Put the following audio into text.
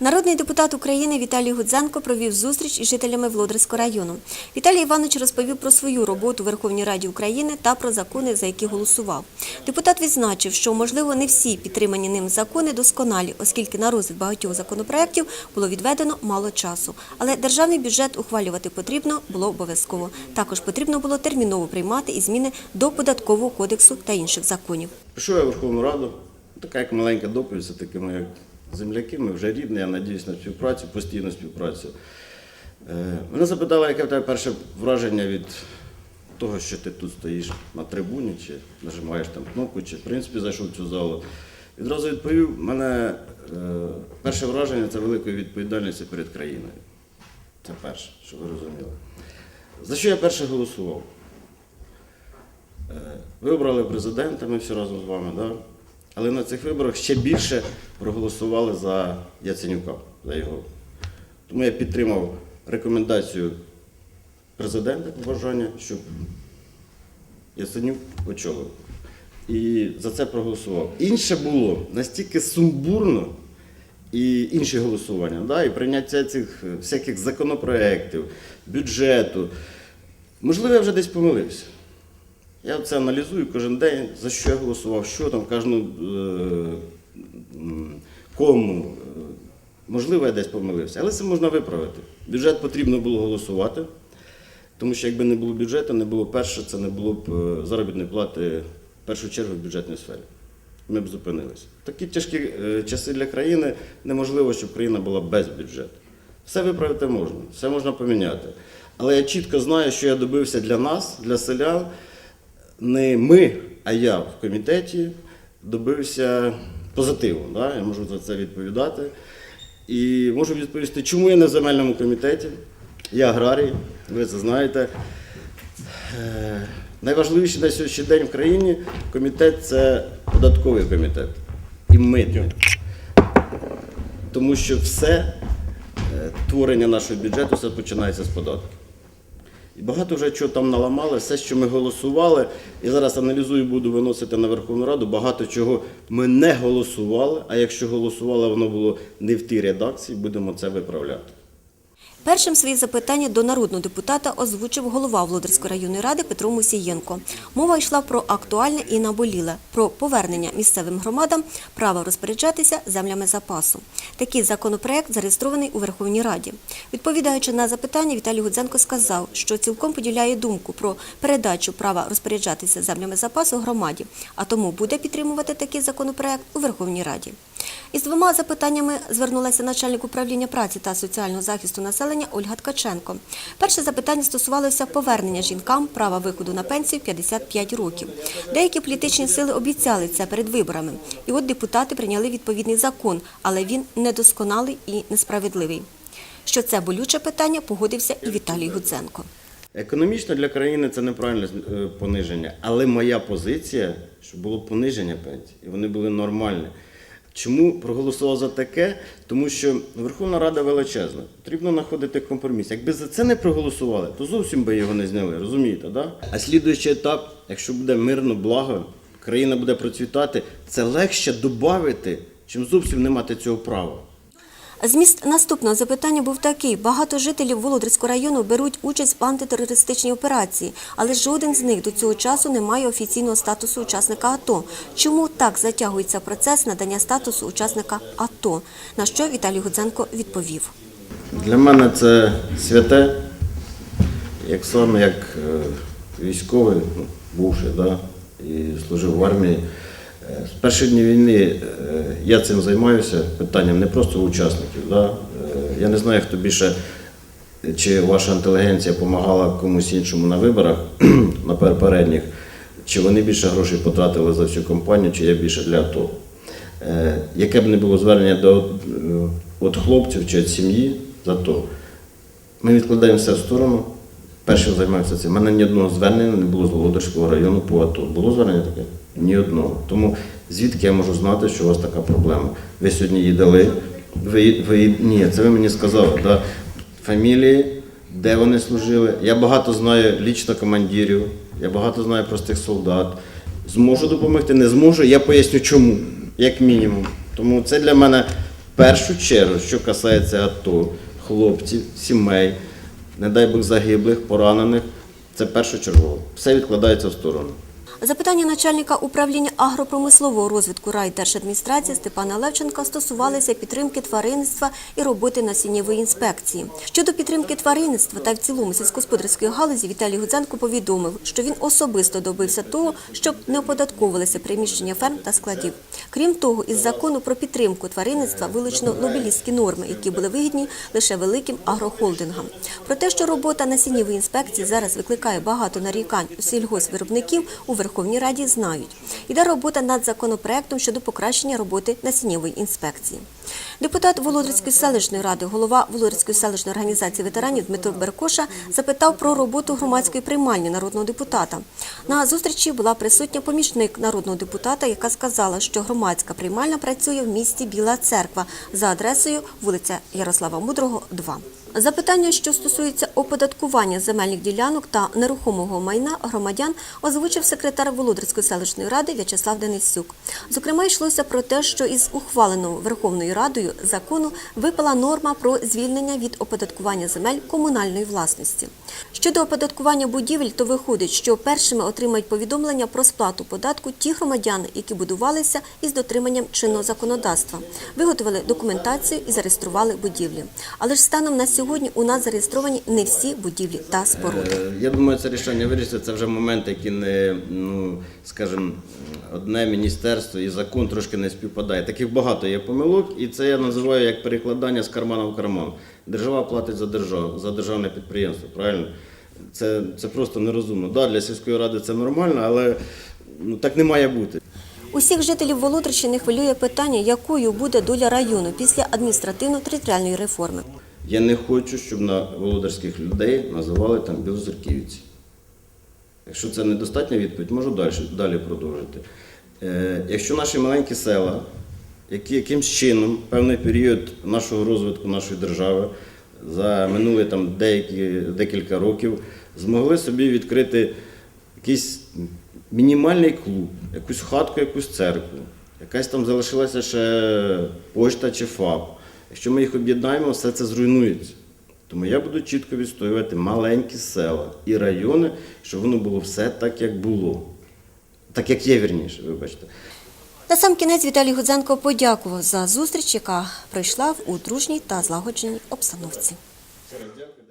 Народний депутат України Віталій Гудзенко провів зустріч із жителями Володарського району. Віталій Іванович розповів про свою роботу у Верховній Раді України та про закони, за які голосував. Депутат відзначив, що можливо не всі підтримані ним закони досконалі, оскільки на розгляд багатьох законопроєктів було відведено мало часу. Але державний бюджет ухвалювати потрібно було обов'язково. Також потрібно було терміново приймати і зміни до податкового кодексу та інших законів. Прийшов я в Верховну Раду, така як маленька доповідь, все таки ми як земляки, ми вже рідні, я надіюсь на співпрацю, постійну співпрацю. Е, Мене запитали, яке в тебе перше враження від того, що ти тут стоїш на трибуні, чи нажимаєш там кнопку, чи в принципі зайшов в цю залу. Відразу відповів, мене е, перше враження це великої відповідальності перед країною. Це перше, щоб ви розуміли. За що я перше голосував? Е, Ви обрали президента, ми всі разом з вами, да? але на цих виборах ще більше проголосували за Яценюка, за його. Тому я підтримав рекомендацію президента побажання, щоб Яценюк очолив. І за це проголосував. Інше було настільки сумбурно і інші голосування, да? і прийняття цих е, всяких законопроєктів, бюджету. Можливо, я вже десь помилився. Я це аналізую кожен день, за що я голосував, що там, кожну е, м, кому. Е, Можливо, я десь помилився, але це можна виправити. Бюджет потрібно було голосувати, тому що якби не було бюджету, не було перше, це не було б е, заробітної плати в першу чергу в бюджетній сфері. Ми б зупинилися. Такі тяжкі е, часи для країни неможливо, щоб країна була без бюджету. Все виправити можна, все можна поміняти. Але я чітко знаю, що я добився для нас, для селян. Не ми, а я в комітеті добився позитиву. Да? Я можу за це відповідати. І можу відповісти, чому я в земельному комітеті. Я аграрій, ви це знаєте. Е, Найважливіший на сьогоднішній день в країні комітет це податковий комітет і митний. Тому що все е, творення нашого бюджету все починається з податків. І багато вже чого там наламали, все, що ми голосували, і зараз аналізую, буду виносити на Верховну Раду. Багато чого ми не голосували, а якщо голосували, воно було не в тій редакції, будемо це виправляти. Першим свої запитання до народного депутата озвучив голова Володарської районної ради Петро Мусієнко. Мова йшла про актуальне і наболіле – про повернення місцевим громадам права розпоряджатися землями запасу. Такий законопроект зареєстрований у Верховній Раді. Відповідаючи на запитання, Віталій Гудзенко сказав, що цілком поділяє думку про передачу права розпоряджатися землями запасу громаді, а тому буде підтримувати такий законопроект у Верховній Раді. Із двома запитаннями звернулася начальник управління праці та соціального захисту населення Ольга Ткаченко. Перше запитання стосувалося повернення жінкам права виходу на пенсію в 55 років. Деякі політичні сили обіцяли це перед виборами. І от депутати прийняли відповідний закон, але він недосконалий і несправедливий. Що це болюче питання, погодився і Віталій Гудзенко. Економічно для країни це неправильне е, пониження, але моя позиція, що було пониження пенсій, і вони були нормальні. Чому проголосував за таке? Тому що Верховна Рада величезна. Потрібно знаходити компроміс. Якби за це не проголосували, то зовсім би його не зняли, розумієте? Да? А слідуючий етап, якщо буде мирно, благо, країна буде процвітати, це легше додати, чим зовсім не мати цього права. Зміст наступного запитання був такий: багато жителів Володарського району беруть участь в антитерористичній операції, але жоден з них до цього часу не має офіційного статусу учасника АТО. Чому так затягується процес надання статусу учасника АТО? На що Віталій Гудзенко відповів. Для мене це святе, як сам, як е, військовий, ну, бувший, да, і служив в армії. З перших днів війни е, я цим займаюся питанням не просто учасників. Да. Е, Я не знаю, хто більше, чи ваша інтелігенція допомагала комусь іншому на виборах, на попередніх, чи вони більше грошей потратили за всю кампанію, чи я більше для АТО. Е, Яке б не було звернення до от хлопців чи від сім'ї за то, ми відкладаємо все в сторону. Першим займаємося цим. У мене ні одного звернення не було з Володарського району по АТО. Було звернення таке? Ні одного. Тому звідки я можу знати, що у вас така проблема? Ви сьогодні її дали. Ви, ви, ні, це ви мені сказали. Да? Фамілії, де вони служили. Я багато знаю лічно командирів, я багато знаю простих солдат. Зможу допомогти, не зможу, я поясню чому, як мінімум. Тому це для мене В першу чергу, що касається АТО, хлопців, сімей, не дай Бог загиблих, поранених, це першочергово. Все відкладається в сторону. Запитання начальника управління агропромислового розвитку райдержадміністрації Степана Левченка стосувалися підтримки тваринництва і роботи насіннєвої інспекції. Щодо підтримки тваринництва та в цілому сільськогосподарської галузі Віталій Гудзенко повідомив, що він особисто добився того, щоб не оподатковувалися приміщення ферм та складів. Крім того, із закону про підтримку тваринництва вилучено лобілістські норми, які були вигідні лише великим агрохолдингам. Про те, що робота насіннєвої інспекції зараз викликає багато нарікань у сільгоспвиробників, у Верховній Раді знають. Іде робота над законопроектом щодо покращення роботи насіннєвої інспекції. Депутат Володарської селищної ради, голова Володарської селищної організації ветеранів Дмитро Беркоша запитав про роботу громадської приймальні народного депутата. На зустрічі була присутня помічник народного депутата, яка сказала, що громадська приймальна працює в місті Біла Церква за адресою вулиця Ярослава Мудрого, 2. Запитання, що стосується оподаткування земельних ділянок та нерухомого майна громадян, озвучив секретар Володарської селищної ради В'ячеслав Денисюк. Зокрема, йшлося про те, що із ухваленого Верховною Радою закону випала норма про звільнення від оподаткування земель комунальної власності. Щодо оподаткування будівель, то виходить, що першими отримають повідомлення про сплату податку ті громадяни, які будувалися із дотриманням чинного законодавства, виготовили документацію і зареєстрували будівлі. Але ж станом на сьогодні у нас зареєстровані не всі будівлі та споруди. Е, Я думаю, це рішення вирішиться. Це вже момент, який не, ну, скажімо, одне міністерство і закон трошки не співпадає. Таких багато є помилок, і це я називаю як перекладання з кармана в карман. Держава платить за державу, за державне підприємство, правильно? Це, це просто нерозумно. Да, для сільської ради це нормально, але ну, так не має бути. Усіх жителів Володарщини хвилює питання, якою буде доля району після адміністративно-територіальної реформи. Я не хочу, щоб на володарських людей називали там білозерківці. Якщо це недостатня відповідь, можу далі, далі продовжити. Е, якщо наші маленькі села, які якимсь чином певний період нашого розвитку нашої держави за минулі там деякі, декілька років змогли собі відкрити якийсь мінімальний клуб, якусь хатку, якусь церкву, якась там залишилася ще пошта чи ФАП. Якщо ми їх об'єднаємо, все це зруйнується. Тому я буду чітко відстоювати маленькі села і райони, щоб воно було все так, як було. Так як є вірніше, вибачте. На сам кінець Віталій Гудзенко подякував за зустріч, яка пройшла в у дружній та злагодженій обстановці. Дякую.